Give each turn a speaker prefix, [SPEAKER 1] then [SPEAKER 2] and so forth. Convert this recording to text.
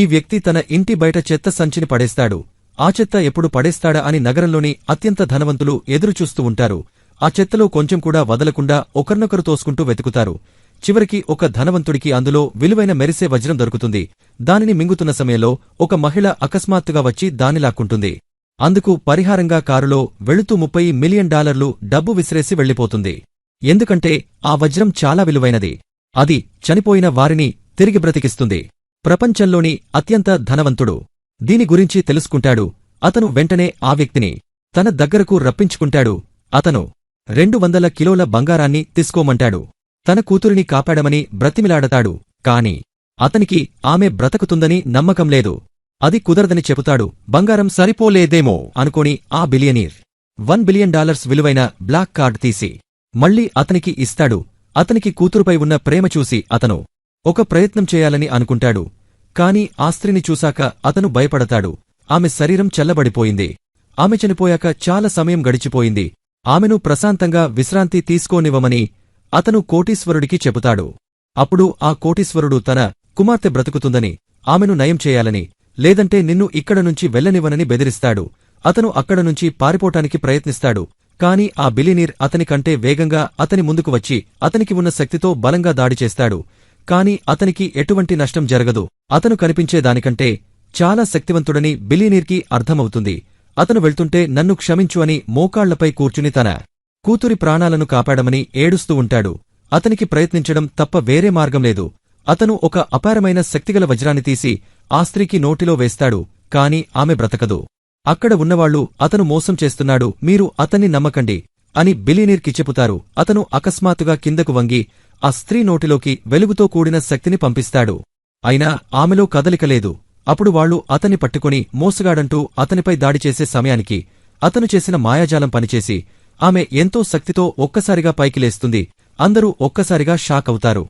[SPEAKER 1] ఈ వ్యక్తి తన ఇంటి బయట చెత్త సంచిని పడేస్తాడు. ఆ చెత్త ఎప్పుడు పడేస్తాడా అని నగరంలోని అత్యంత ధనవంతులు ఎదురుచూస్తూ ఉంటారు. ఆ చెత్తలో కొంచెం కూడా వదలకుండా ఒకరినొకరు తోసుకుంటూ వెతుకుతారు. చివరికి ఒక ధనవంతుడికి అందులో విలువైన మెరిసే వజ్రం దొరుకుతుంది. దానిని మింగుతున్న సమయంలో ఒక మహిళ అకస్మాత్తుగా వచ్చి దాని లాక్కుంటుంది. అందుకు పరిహారంగా కారులో వెళుతూ ముప్పై మిలియన్ డాలర్లు డబ్బు విసిరేసి వెళ్ళిపోతుంది ఎందుకంటే ఆ వజ్రం చాలా విలువైనది. అది చనిపోయిన వారిని తిరిగి బ్రతికిస్తుంది. ప్రపంచంలోని అత్యంత ధనవంతుడు. దీని గురించి తెలుసుకుంటాడు. అతను వెంటనే ఆ వ్యక్తిని తన దగ్గరకు రప్పించుకుంటాడు. అతను రెండు వందల కిలోల బంగారాన్ని తీసుకోమంటాడు. తన కూతురిని కాపాడమని బ్రతిమిలాడతాడు. కాని అతనికి ఆమె బ్రతకుతుందని నమ్మకం లేదు. అది కుదరదని చెబుతాడు. బంగారం సరిపోలేదేమో అనుకోని ఆ బిలియనీర్ వన్ బిలియన్ డాలర్స్ విలువైన బ్లాక్ కార్డ్ తీసి మళ్ళీ అతనికి ఇస్తాడు. అతనికి కూతురుపై ఉన్న ప్రేమ చూసి అతను ఒక ప్రయత్నం చేయాలని అనుకుంటాడు. కాని ఆ స్త్రీని చూశాక అతను భయపడతాడు. ఆమె శరీరం చల్లబడిపోయింది. ఆమె చనిపోయాక చాలా సమయం గడిచిపోయింది. ఆమెను ప్రశాంతంగా విశ్రాంతి తీసుకోనివ్వమని అతను కోటీశ్వరుడికి చెబుతాడు. అప్పుడు ఆ కోటీశ్వరుడు తన కుమార్తె బ్రతుకుతుందని ఆమెను నయం చేయాలని లేదంటే నిన్ను ఇక్కడ నుంచి వెళ్ళనివ్వనని బెదిరిస్తాడు. అతను అక్కడ నుంచి పారిపోటానికి ప్రయత్నిస్తాడు. కాని ఆ బిలినీర్ అతనికంటే వేగంగా అతని ముందుకు వచ్చి అతనికి ఉన్న శక్తితో బలంగా దాడి చేస్తాడు. కాని అతనికి ఎటువంటి నష్టం జరగదు. అతను కనిపించేదానికంటే చాలా శక్తివంతుడని బిలీనీర్కి అర్థమవుతుంది. అతను వెళ్తుంటే నన్ను క్షమించు అని మోకాళ్ళపై కూర్చుని తన కూతురి ప్రాణాలను కాపాడమని ఏడుస్తూ ఉంటాడు. అతనికి ప్రయత్నించడం తప్ప వేరే మార్గం లేదు. అతను ఒక అపారమైన శక్తిగల వజ్రాన్ని తీసి ఆ స్త్రీకి నోటిలో వేస్తాడు కాని ఆమె బ్రతకదు. అక్కడ ఉన్నవాళ్ళు అతను మోసం చేస్తున్నాడు మీరు అతన్ని నమ్మకండి. అని బిలీనీర్కి చెబుతారు. అతను అకస్మాత్తుగా కిందకు వంగి ఆ స్త్రీ నోటిలోకి వెలుగుతో కూడిన శక్తిని పంపిస్తాడు. అయినా ఆమెలో కదలిక లేదు. అప్పుడు వాళ్ళు అతన్ని పట్టుకుని మోసగాడంటూ అతనిపై దాడి చేసే సమయానికి అతను చేసిన మాయాజాలం పనిచేసి ఆమె ఎంతో శక్తితో ఒక్కసారిగా పైకి లేస్తుంది. అందరూ ఒక్కసారిగా షాక్ అవుతారు.